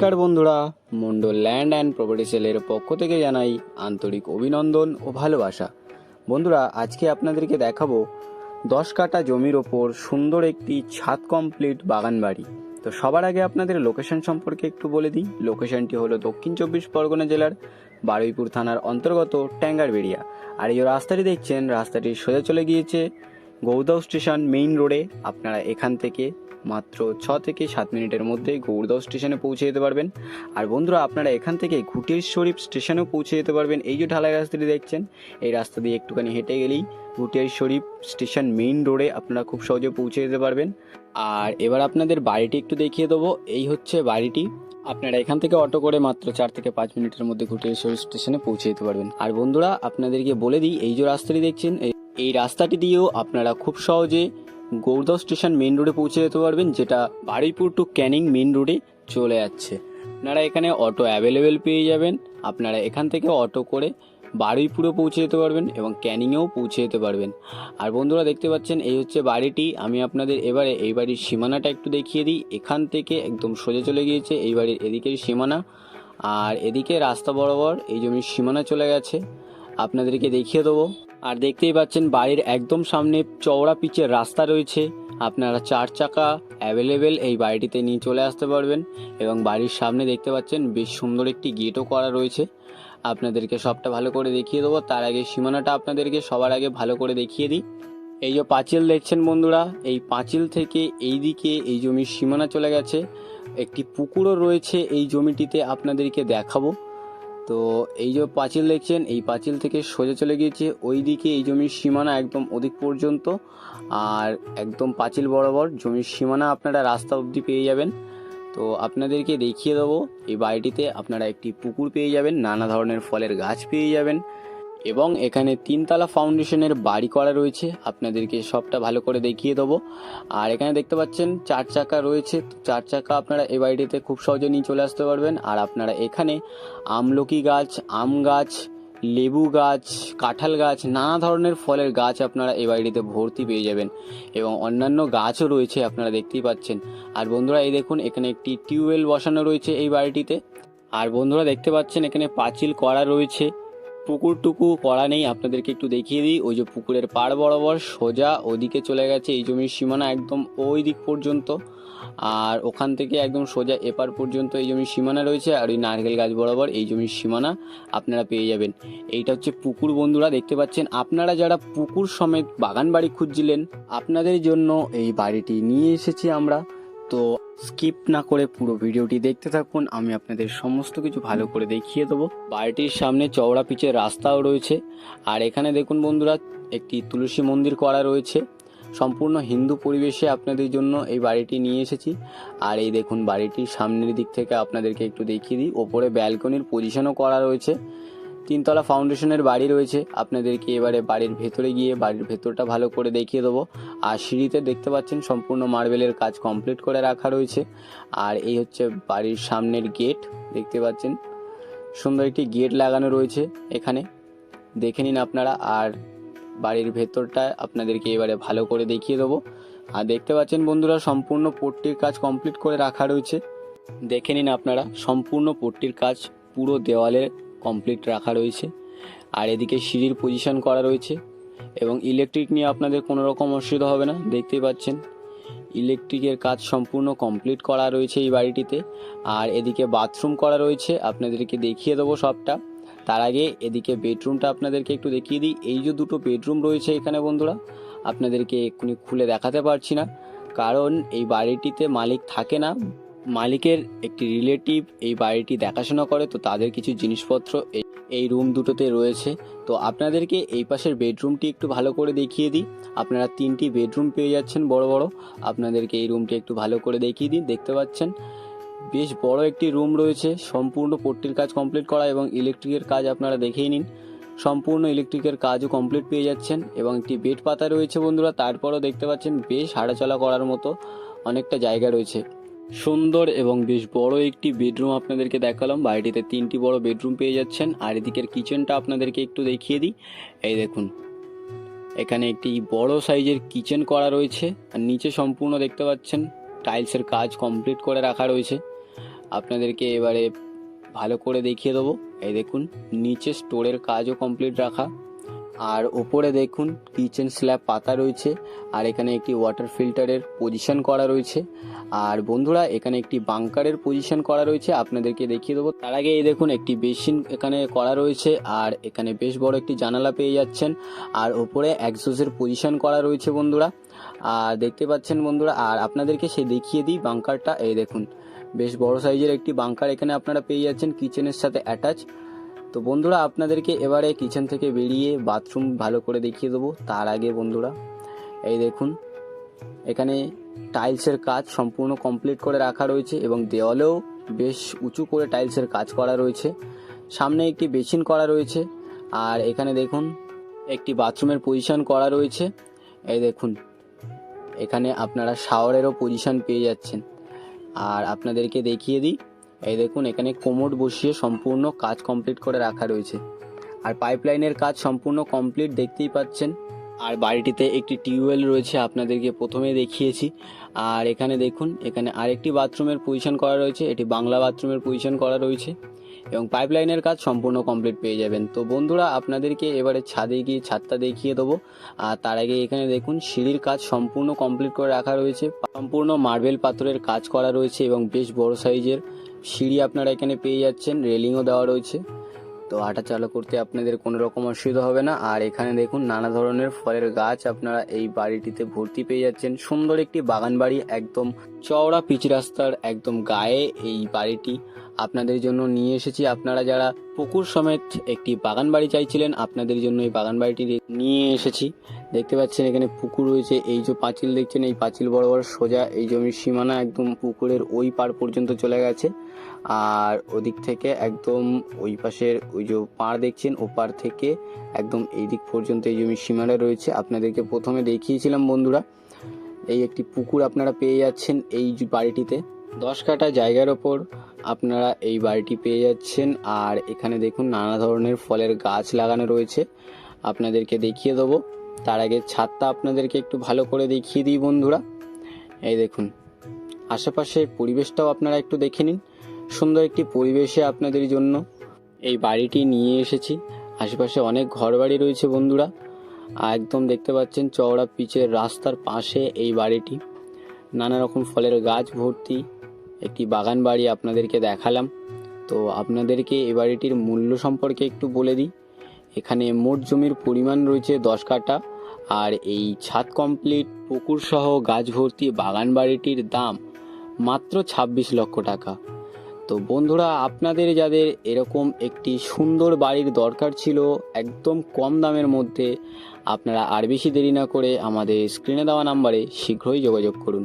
নমস্কার বন্ধুরা। Mondal land and property সেলের পক্ষ থেকে জানাই আন্তরিক অভিনন্দন ও ভালোবাসা। বন্ধুরা, আজকে আপনাদেরকে দেখাবো দশ কাটা জমির ওপর সুন্দর একটি ছাদ কমপ্লিট বাগান বাড়ি। তো সবার আগে আপনাদের লোকেশন সম্পর্কে একটু বলে দিই। লোকেশনটি হলো দক্ষিণ চব্বিশ পরগনা জেলার বারুইপুর থানার অন্তর্গত ট্যাঙ্গারবেড়িয়া। আর এই রাস্তাটি দেখছেন, রাস্তাটি সোজা চলে গিয়েছে গৌদাও স্টেশন মেইন রোডে। আপনারা এখান থেকে মাত্র ছ থেকে সাত মিনিটের মধ্যে গৌরদাও স্টেশনে পৌঁছে যেতে পারবেন। আর বন্ধুরা, আপনারা এখান থেকে ঘুটির শরীফ স্টেশনেও পৌঁছে যেতে পারবেন। এই যে ঢালাই রাস্তাটি দেখছেন, এই রাস্তা দিয়ে একটুখানি হেঁটে গেলেই ঘুটিয়ার শরীফ স্টেশন মেইন রোডে আপনারা খুব সহজে পৌঁছে যেতে পারবেন। আর এবার আপনাদের বাড়িটি একটু দেখিয়ে দেবো। এই হচ্ছে বাড়িটি। আপনারা এখান থেকে অটো করে মাত্র চার থেকে পাঁচ মিনিটের মধ্যে শরীফ স্টেশনে পৌঁছে যেতে পারবেন। আর বন্ধুরা, আপনাদেরকে বলে দিই, এই যে রাস্তাটি দেখছেন এই রাস্তাটি দিয়েও আপনারা খুব সহজে গৌরদাও স্টেশন মেন রোডে পৌঁছে যেতে পারবেন, যেটা বারুইপুর টু ক্যানিং মেন রোডে চলে যাচ্ছে। আপনারা এখানে অটো অ্যাভেলেবেল পেয়ে যাবেন। আপনারা এখান থেকে অটো করে বারুইপুরে পৌঁছে যেতে পারবেন এবং ক্যানিংয়েও পৌঁছে যেতে পারবেন। আর বন্ধুরা দেখতে পাচ্ছেন, এই হচ্ছে বাড়িটি। আমি আপনাদের এবারে এই বাড়ির সীমানাটা একটু দেখিয়ে দিই। এখান থেকে একদম সোজা চলে গিয়েছে এই বাড়ির এদিকের সীমানা। আর এদিকে রাস্তা বরাবর এই জমির সীমানা চলে গেছে। আপনাদেরকে দেখিয়ে দেবো। আর দেখতেই পাচ্ছেন, বাড়ির একদম সামনে চওড়া পিচের রাস্তা রয়েছে। আপনারা চার চাকা অ্যাভেলেবেল এই বাড়িটিতে নিয়ে চলে আসতে পারবেন এবং বাড়ির সামনে দেখতে পাচ্ছেন, বেশ সুন্দর একটি গেটও করা রয়েছে। আপনাদেরকে সবটা ভালো করে দেখিয়ে দেবো। তার আগে সীমানাটা আপনাদেরকে সবার আগে ভালো করে দেখিয়ে দিই। এই যে পাঁচিল দেখছেন বন্ধুরা, এই পাঁচিল থেকে এই দিকে এই জমির সীমানা চলে গেছে। একটি পুকুরও রয়েছে এই জমিটিতে আপনাদেরকে দেখাবো। তো এই যে পাঁচিল দেখছেন, এই পাঁচিল থেকে সোজা চলে গিয়েছে। ওই দিকে এই জমির সীমানা একদম অধিক পর্যন্ত। আর একদম পাঁচিল বরাবর জমির সীমানা আপনারা রাস্তা অবধি পেয়ে যাবেন। তো আপনাদেরকে দেখিয়ে দেবো, এই বাড়িটিতে আপনারা একটি পুকুর পেয়ে যাবেন, নানা ধরনের ফলের গাছ পেয়ে যাবেন। এবং এখানে তিনতলা ফাউন্ডেশনের বাড়ি করা রয়েছে। আপনাদেরকে সবটা ভালো করে দেখিয়ে দেবো। আর এখানে দেখতে পাচ্ছেন, চার চাকা রয়েছে। চার চাকা আপনারা এ বাড়িটিতে খুব সহজে নিয়ে চলে আসতে পারবেন। আর আপনারা এখানে আমলকি গাছ, আম গাছ, লেবু গাছ, কাঁঠাল গাছ, নানা ধরনের ফলের গাছ আপনারা এই বাড়িটিতে ভর্তি পেয়ে যাবেন। এবং অন্যান্য গাছও রয়েছে, আপনারা দেখতেই পাচ্ছেন। আর বন্ধুরা, এই দেখুন, এখানে একটি টিউবওয়েল বসানো রয়েছে এই বাড়িটিতে। আর বন্ধুরা, দেখতে পাচ্ছেন, এখানে পাঁচিল করা রয়েছে। পুকুরটুকু করা নেই, আপনাদেরকে একটু দেখিয়ে দিই। ওই যে পুকুরের পাড় বরাবর সোজা ওদিকে চলে গেছে, এই জমির সীমানা একদম ওই দিক পর্যন্ত। আর ওখান থেকে একদম সোজা এপার পর্যন্ত এই জমির সীমানা রয়েছে, আর ওই নারকেল গাছ বরাবর এই জমির সীমানা আপনারা পেয়ে যাবেন। এইটা হচ্ছে পুকুর বন্ধুরা, দেখতে পাচ্ছেন। আপনারা যারা পুকুর সমেত বাগান বাড়ি খুঁজছিলেন, আপনাদের জন্য এই বাড়িটি নিয়ে এসেছি আমরা। তো স্কিপ না করে পুরো ভিডিওটি দেখতে থাকুন। আমি আপনাদের সমস্ত কিছু ভালো করে দেখিয়ে দেবো। বাড়িটির সামনে চওড়া পিচের রাস্তাও রয়েছে। আর এখানে দেখুন বন্ধুরা, একটি তুলসী মন্দির করা রয়েছে। সম্পূর্ণ হিন্দু পরিবেশে আপনাদের জন্য এই বাড়িটি নিয়ে এসেছি। আর এই দেখুন, বাড়িটির সামনের দিক থেকে আপনাদেরকে একটু দেখিয়ে দিই। ওপরে ব্যালকনির পজিশনও করা রয়েছে। তিনতলা ফাউন্ডেশনের বাড়ি রয়েছে। আপনাদেরকে এবারে বাড়ির ভেতরে গিয়ে বাড়ির ভেতরটা ভালো করে দেখিয়ে দেবো। আর সিঁড়িতে দেখতে পাচ্ছেন সম্পূর্ণ মার্বেলের কাজ কমপ্লিট করে রাখা রয়েছে। আর এই হচ্ছে বাড়ির সামনের গেট দেখতে পাচ্ছেন? সুন্দর একটি গেট লাগানো রয়েছে এখানে। দেখে নিন আপনারা। আর বাড়ির ভেতরটা আপনাদেরকে এবারে ভালো করে দেখিয়ে দেবো। আর দেখতে পাচ্ছেন বন্ধুরা, সম্পূর্ণ পট্টির কাজ কমপ্লিট করে রাখা রয়েছে। দেখে নিন আপনারা, সম্পূর্ণ পট্টির কাজ পুরো দেওয়ালে কমপ্লিট রাখা রয়েছে। আর এদিকে সিঁড়ির পজিশন করা রয়েছে এবং ইলেকট্রিক নিয়ে আপনাদের কোনো রকম অসুবিধা হবে না, দেখতেই পাচ্ছেন। ইলেকট্রিকের কাজ সম্পূর্ণ কমপ্লিট করা রয়েছে এই বাড়িটিতে। আর এদিকে বাথরুম করা রয়েছে, আপনাদেরকে দেখিয়ে দেবো সবটা। তার আগে এদিকে বেডরুমটা আপনাদেরকে একটু দেখিয়ে দিই। এই যে দুটো বেডরুম রয়েছে এখানে বন্ধুরা, আপনাদেরকে এক্ষুনি খুলে দেখাতে পারছি না। কারণ এই বাড়িটিতে মালিক থাকে না মালিকের একটি রিলেটিভ এই বাড়িটি দেখাশোনা করে, তো তাদের কিছু জিনিসপত্র এই রুম দুটোতে রয়েছে। তো আপনাদেরকে এই পাশের বেডরুমটি একটু ভালো করে দেখিয়ে দিই। আপনারা তিনটি বেডরুম পেয়ে যাচ্ছেন বড় বড়। আপনাদেরকে এই রুমটি একটু ভালো করে দেখিয়ে দিই। দেখতে পাচ্ছেন, বেশ বড় একটি রুম রয়েছে। সম্পূর্ণ পট্টির কাজ কমপ্লিট করা এবং ইলেকট্রিকের কাজ আপনারা দেখেই নিন। সম্পূর্ণ ইলেকট্রিকের কাজও কমপ্লিট পেয়ে যাচ্ছেন এবং একটি বেড পাতা রয়েছে বন্ধুরা। তারপরও দেখতে পাচ্ছেন, বেশ হাঁটাচলা করার মতো অনেকটা জায়গা রয়েছে। সুন্দর এবং বেশ বড় একটি বেডরুম আপনাদেরকে দেখালাম। বাড়িটিতে তিনটি বড় বেডরুম পেয়ে যাচ্ছেন। আর এদিকের কিচেনটা আপনাদেরকে একটু দেখিয়ে দিই। এই দেখুন, এখানে একটি বড় সাইজের কিচেন করা রয়েছে। আর নিচে সম্পূর্ণ দেখতে পাচ্ছেন, টাইলসের কাজ কমপ্লিট করে রাখা রয়েছে। আপনাদেরকে এবারে ভালো করে দেখিয়ে দেবো। এই দেখুন, নিচে স্টোরের কাজও কমপ্লিট রাখা। আর ওপরে দেখুন কিচেন স্ল্যাব পাতা রয়েছে, আর এখানে একটি ওয়াটার ফিল্টারের পজিশন করা রয়েছে। আর বন্ধুরা, এখানে একটি বাংকারের পজিশন করা রয়েছে, আপনাদেরকে দেখিয়ে দেবো। তার আগে এই দেখুন, একটি বেসিন এখানে করা রয়েছে, আর এখানে বেশ বড় একটি জানালা পেয়ে যাচ্ছেন। আর ওপরে একজোসের পজিশন করা রয়েছে বন্ধুরা। আর দেখতে পাচ্ছেন বন্ধুরা, আর আপনাদেরকে সে দেখিয়ে দিই বাংকারটা এই দেখুন, বেশ বড় সাইজের একটি বাংকার এখানে আপনারা পেয়ে যাচ্ছেন কিচেনের সাথে অ্যাটাচ তো বন্ধুরা, আপনাদেরকে এবারে কিচেন থেকে বেরিয়ে বাথরুম ভালো করে দেখিয়ে দেবো। তার আগে বন্ধুরা, এই দেখুন, এখানে টাইলসের কাজ সম্পূর্ণ কমপ্লিট করে রাখা রয়েছে এবং দেওয়ালেও বেশ উঁচু করে টাইলসের কাজ করা রয়েছে। সামনে একটি বেসিন করা রয়েছে আর এখানে দেখুন, একটি বাথরুমের পজিশন করা রয়েছে। এই দেখুন, এখানে আপনারা শাওয়ারেরও পজিশন পেয়ে যাচ্ছেন। আর আপনাদেরকে দেখিয়ে দিই এই দেখুন, এখানে কোমোড বসিয়ে সম্পূর্ণ কাজ কমপ্লিট করে রাখা রয়েছে। আর পাইপলাইনের কাজ সম্পূর্ণ কমপ্লিট দেখতেই পাচ্ছেন। আর বাড়িটিতে একটি টিউবওয়েল রয়েছে, আপনাদেরকে প্রথমে দেখিয়েছি। আর এখানে দেখুন, এখানে আরেকটি বাথরুমের পজিশন করা রয়েছে, এটি বাংলা বাথরুমের পজিশন করা রয়েছে। এবং পাইপলাইনের কাজ সম্পূর্ণ কমপ্লিট পেয়ে যাবেন। তো বন্ধুরা, আপনাদেরকে এবারে ছাদে গিয়ে ছাদটা দেখিয়ে দেবো। আর তার আগে এখানে দেখুন, সিঁড়ির কাজ সম্পূর্ণ কমপ্লিট করে রাখা রয়েছে। সম্পূর্ণ মার্বেল পাথরের কাজ করা রয়েছে এবং বেশ বড় সাইজের সিঁড়ি আপনারা এখানে পেয়ে যাচ্ছেন, রেলিংও দেওয়া রয়েছে। তো হাঁটা চালু করতে আপনাদের কোনো রকম অসুবিধা হবে না। আর এখানে দেখুন, নানা ধরনের ফলের গাছ আপনারা এই বাড়িটিতে ভর্তি পেয়ে যাচ্ছেন। সুন্দর একটি বাগান বাড়ি একদম চওড়া পিচ রাস্তার একদম গায়ে এই বাড়িটি। আপনাদের জন্য নিয়ে এসেছি। আপনারা যারা পুকুর সমেত একটি বাগান বাড়ি চাইছিলেন, আপনাদের জন্য এই বাগান বাড়িটি নিয়ে এসেছি। দেখতে পাচ্ছেন এখানে পুকুর রয়েছে। এই যে পাঁচিল দেখছেন, এই পাঁচিল বড় বড় সোজা, এই জমির সীমানা একদম পুকুরের ওই পার পর্যন্ত চলে গেছে। আর ওদিক থেকে একদম ওই পাশের ওই যে পাড় দেখছেন, ও পার থেকে একদম এই দিক পর্যন্ত এই জমির সীমানা রয়েছে। আপনাদেরকে প্রথমে দেখিয়েছিলাম বন্ধুরা, এই একটি পুকুর আপনারা পেয়ে যাচ্ছেন এই বাড়িটিতে। দশ কাঠা জায়গার ওপর আপনারা এই বাড়িটি পেয়ে যাচ্ছেন। আর এখানে দেখুন নানা ধরনের ফলের গাছ লাগানো রয়েছে। আপনাদেরকে দেখিয়ে দেবো। তার আগে ছাদটা আপনাদেরকে একটু ভালো করে দেখিয়ে দিই বন্ধুরা। এই দেখুন, আশেপাশের পরিবেশটাও আপনারা একটু দেখে নিন। সুন্দর একটি পরিবেশে আপনাদের জন্য এই বাড়িটি নিয়ে এসেছি। আশেপাশে অনেক ঘরবাড়ি রয়েছে বন্ধুরা। আর একদম দেখতে পাচ্ছেন চওড়া পিচের রাস্তার পাশে এই বাড়িটি। নানা রকম ফলের গাছ ভর্তি। একটি বাগান বাড়ি আপনাদেরকে দেখালাম। তো আপনাদেরকে এ বাড়িটির মূল্য সম্পর্কে একটু বলে দিই। এখানে মোট জমির পরিমাণ রয়েছে দশ কাঠা আর এই ছাদ কমপ্লিট পুকুর সহ গাছ ভর্তি বাগান বাড়িটির দাম মাত্র ছাব্বিশ লক্ষ টাকা। তো বন্ধুরা, আপনাদের যাদের এরকম একটি সুন্দর বাড়ির দরকার ছিল একদম কম দামের মধ্যে, আপনারা আর বেশি দেরি না করে আমাদের স্ক্রিনে দেওয়া নাম্বারে শীঘ্রই যোগাযোগ করুন।